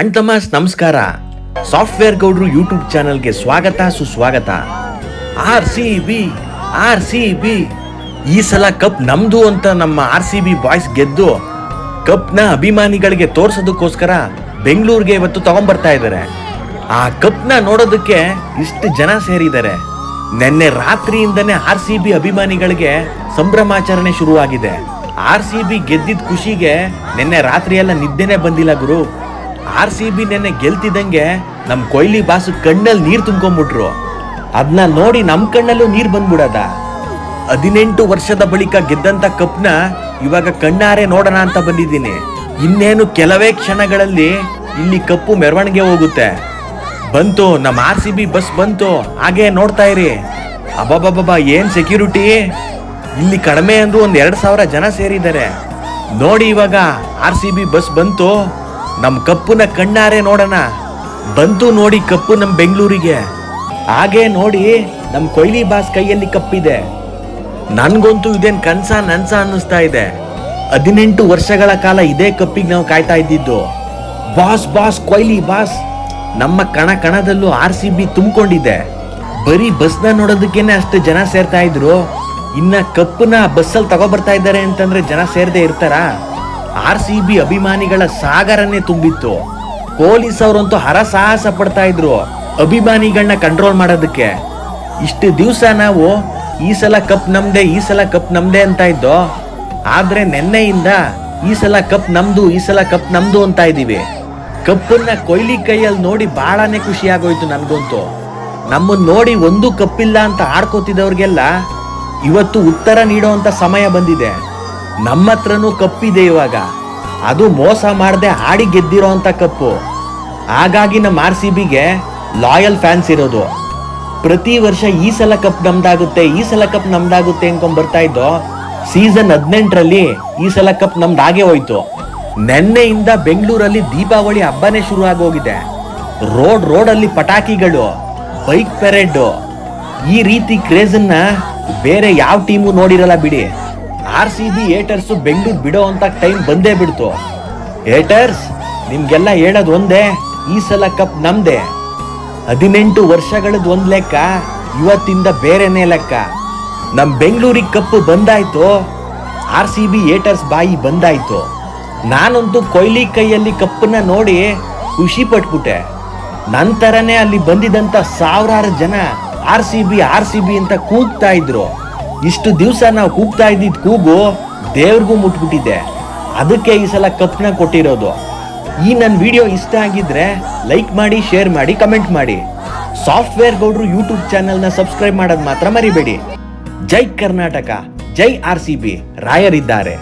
ಅಣ್ತಮಾಸ್ ನಮಸ್ಕಾರ. ಸಾಫ್ಟ್ವೇರ್ ಗೌಡ್ರು ಯೂಟ್ಯೂಬ್ ಚಾನಲ್ಗೆ ಸ್ವಾಗತ, ಸುಸ್ವಾಗತ. R C B, R C B. ಈ ಸಲ ಕಪ್ ನಮ್ದು ಅಂತ ನಮ್ಮ ಆರ್ ಸಿ ಬಿ ಬಾಯ್ಸ್ ಗೆದ್ದು ಕಪ್ನ ಅಭಿಮಾನಿಗಳಿಗೆ ತೋರ್ಸೋದಕ್ಕೋಸ್ಕರ ಬೆಂಗಳೂರಿಗೆ ಇವತ್ತು ತಗೊಂಡ್ಬರ್ತಾ ಇದ್ದಾರೆ. ಆ ಕಪ್ನ ನೋಡೋದಕ್ಕೆ ಇಷ್ಟು ಜನ ಸೇರಿದ್ದಾರೆ. ನಿನ್ನೆ ರಾತ್ರಿಯಿಂದನೇ ಆರ್ ಸಿ ಬಿ ಅಭಿಮಾನಿಗಳಿಗೆ ಸಂಭ್ರಮಾಚರಣೆ ಶುರುವಾಗಿದೆ. ಆರ್ ಸಿ ಬಿ ಗೆದ್ದಿದ್ದ ಖುಷಿಗೆ ನಿನ್ನೆ ರಾತ್ರಿಯೆಲ್ಲ ನಿದ್ದೆನೆ ಬಂದಿಲ್ಲ ಗುರು. ಆರ್ ಸಿ ಬಿ ನೆನ್ನೆ ಗೆಲ್ತಿದ್ದಂಗೆ ನಮ್ಮ ಕೊಹ್ಲಿ ಬಾಸು ಕಣ್ಣಲ್ಲಿ ನೀರು ತುಂಬ್ಕೊಂಡ್ಬಿಟ್ರು ಅದನ್ನ ನೋಡಿ ನಮ್ಮ ಕಣ್ಣಲ್ಲೂ ನೀರು ಬಂದ್ಬಿಡದ. ಹದಿನೆಂಟು ವರ್ಷದ ಬಳಿಕ ಗೆದ್ದಂತ ಕಪ್ನ ಇವಾಗ ಕಣ್ಣಾರೆ ನೋಡೋಣ ಅಂತ ಬಂದಿದ್ದೀನಿ. ಇನ್ನೇನು ಕೆಲವೇ ಕ್ಷಣಗಳಲ್ಲಿ ಇಲ್ಲಿ ಕಪ್ಪು ಮೆರವಣಿಗೆ ಹೋಗುತ್ತೆ. ಬಂತು ನಮ್ಮ ಆರ್ ಸಿ ಬಿ ಬಸ್ ಬಂತು, ಹಾಗೆ ನೋಡ್ತಾ ಇರಿ. ಅಬಾಬಾಬಾ ಏನು ಸೆಕ್ಯೂರಿಟಿ ಇಲ್ಲಿ ಕಡಿಮೆ ಅಂದು ಒಂದು ಎರಡು ಸಾವಿರ ಜನ ಸೇರಿದ್ದಾರೆ. ನೋಡಿ ಇವಾಗ ಆರ್ ಸಿ ಬಿ ಬಸ್ ಬಂತು. ನಮ್ ಕಪ್ಪುನ ಕಣ್ಣಾರೆ ನೋಡೋಣ. ಬಂತು ನೋಡಿ ಕಪ್ಪು ನಮ್ಮ ಬೆಂಗಳೂರಿಗೆ. ಹಾಗೆ ನೋಡಿ ನಮ್ಮ ಕೊಯ್ಲಿ ಬಾಸ್ ಕೈಯಲ್ಲಿ ಕಪ್ಪಿದೆ. ನನಗಂತೂ ಇದೇನು ಕನ್ಸ ನನ್ಸ ಅನ್ನಿಸ್ತಾ ಇದೆ. ಹದಿನೆಂಟು ವರ್ಷಗಳ ಕಾಲ ಇದೇ ಕಪ್ಪಿಗೆ ನಾವು ಕಾಯ್ತಾ ಇದ್ದಿದ್ದು. ಬಾಸ್ ಬಾಸ್ ಕೊಯ್ಲಿ ಬಾಸ್. ನಮ್ಮ ಕಣ ಕಣದಲ್ಲೂ ಆರ್ ಸಿ ಬಿ ತುಂಬಿಕೊಂಡಿದೆ. ಬರೀ ಬಸ್ನ ನೋಡೋದಕ್ಕೇನೆ ಅಷ್ಟು ಜನ ಸೇರ್ತಾ ಇದ್ರು. ಇನ್ನ ಕಪ್ಪನ್ನ ಬಸ್ಸಲ್ಲಿ ತಗೋಬರ್ತಾ ಇದ್ದಾರೆ ಅಂತಂದ್ರೆ ಜನ ಸೇರದೆ ಇರ್ತಾರ? ಆರ್ ಸಿ ಬಿ ಅಭಿಮಾನಿಗಳ ಸಾಗರನ್ನೇ ತುಂಬಿತ್ತು. ಪೊಲೀಸ್ ಅವರಂತೂ ಹರಸಾಹಸ ಪಡ್ತಾ ಇದ್ರು ಅಭಿಮಾನಿಗಳನ್ನ ಕಂಟ್ರೋಲ್ ಮಾಡೋದಕ್ಕೆ. ಇಷ್ಟು ದಿವಸ ನಾವು ಈ ಸಲ ಕಪ್ ನಮ್ದೆ, ಈ ಸಲ ಕಪ್ ನಮ್ದೆ ಅಂತ ಇದ್ದೋ? ಆದ್ರೆ ನೆನ್ನೆಯಿಂದ ಈ ಸಲ ಕಪ್ ನಮ್ದು, ಈ ಸಲ ಕಪ್ ನಮ್ದು ಅಂತ ಇದ್ದೀವಿ. ಕಪ್ಪನ್ನ ಕೊಯ್ಲಿ ಕೈಯಲ್ಲಿ ನೋಡಿ ಬಹಳನೇ ಖುಷಿ ಆಗೋಯ್ತು ನನ್ಗಂತೂ. ನಮ್ಮನ್ನ ನೋಡಿ ಒಂದು ಕಪ್ಪಿಲ್ಲ ಅಂತ ಆಡ್ಕೋತಿದ್ದವ್ರಿಗೆಲ್ಲ ಇವತ್ತು ಉತ್ತರ ನೀಡುವಂತ ಸಮಯ ಬಂದಿದೆ. ನಮ್ಮ ಹತ್ರನೂ ಕಪ್ಪಿದೆ ಇವಾಗ. ಅದು ಮೋಸ ಮಾಡದೆ ಆಡಿ ಗೆದ್ದಿರೋ ಅಂತ ಕಪ್ಪು. ಹಾಗಾಗಿ ನಮ್ಮ ಆರ್ ಸಿ ಬಿಗೆ ಲಾಯಲ್ ಫ್ಯಾನ್ಸ್ ಇರೋದು. ಪ್ರತಿ ವರ್ಷ ಈ ಸಲ ಕಪ್ ನಮ್ದಾಗುತ್ತೆ, ಈ ಸಲ ಕಪ್ ನಮ್ದಾಗುತ್ತೆ ಅನ್ಕೊಂಡ್ ಬರ್ತಾ ಇದ್ದೋ ಸೀಸನ್ ಹದಿನೆಂಟರಲ್ಲಿ ಈ ಸಲ ಕಪ್ ನಮ್ದಾಗೆ ಹೋಯ್ತು. ನೆನ್ನೆಯಿಂದ ಬೆಂಗಳೂರಲ್ಲಿ ದೀಪಾವಳಿ ಹಬ್ಬನೇ ಶುರು ಆಗೋಗಿದೆ. ರೋಡ್ ರೋಡಲ್ಲಿ ಪಟಾಕಿಗಳು, ಬೈಕ್ ಪೆರೇಡ್ ಈ ರೀತಿ ಕ್ರೇಜನ್ನ ಬೇರೆ ಯಾವ ಟೀಮು ನೋಡಿರಲ್ಲ ಬಿಡಿ. R C B haters Bengaluru ಬಿಡೋ ಅಂತ ಟೈಮ್ ಬಂದೇ ಬಿಡ್ತು. ಏಟರ್ಸ್ ನಿಮ್ಗೆಲ್ಲ ಹೇಳೋದು ಒಂದೇ, ಈ ಸಲ ಕಪ್ ನಮ್ದೆ. ಹದಿನೆಂಟು ವರ್ಷಗಳದ್ ಒಂದು ಲೆಕ್ಕ, ಇವತ್ತಿಂದ ಬೇರೆನೇ ಲೆಕ್ಕ. ನಮ್ಮ ಬೆಂಗಳೂರಿಗೆ ಕಪ್ ಬಂದಾಯ್ತು ಆರ್ ಸಿ ಬಿ ಏಟರ್ಸ್ ಬಾಯಿ ಬಂದಾಯ್ತು. ನಾನಂತೂ ಕೊಹ್ಲಿ ಕೈಯಲ್ಲಿ ಕಪ್ಪನ್ನ ನೋಡಿ ಖುಷಿ ಪಟ್ಬಿಟ್ಟೆ. ನಂತರನೇ ಅಲ್ಲಿ ಬಂದಿದಂತ ಸಾವಿರಾರು ಜನ R C B R C B ಅಂತ ಕೂಗ್ತಾ ಇದ್ರು. ಇಷ್ಟು ದಿವಸ ನಾವು ಕೂಗ್ತಾ ಇದ್ದಿದ್ದ ಕೂಗು ದೇವ್ರಿಗೂ ಮುಟ್ಬಿಟ್ಟಿದೆ. ಅದಕ್ಕೆ ಈ ಸಲ ಕಪ್ನ ಕೊಟ್ಟಿರೋದು. ಈ ನನ್ನ ವಿಡಿಯೋ ಇಷ್ಟ ಆಗಿದ್ರೆ ಲೈಕ್ ಮಾಡಿ, ಶೇರ್ ಮಾಡಿ, ಕಮೆಂಟ್ ಮಾಡಿ. ಸಾಫ್ಟ್ವೇರ್ ಗೌಡ್ರು ಯೂಟ್ಯೂಬ್ ಚಾನೆಲ್ನ ಸಬ್ಸ್ಕ್ರೈಬ್ ಮಾಡೋದು ಮಾತ್ರ ಮರಿಬೇಡಿ. ಜೈ ಕರ್ನಾಟಕ, ಜೈ ಆರ್ ಸಿ ಬಿ, ರಾಯರಿದ್ದಾರೆ.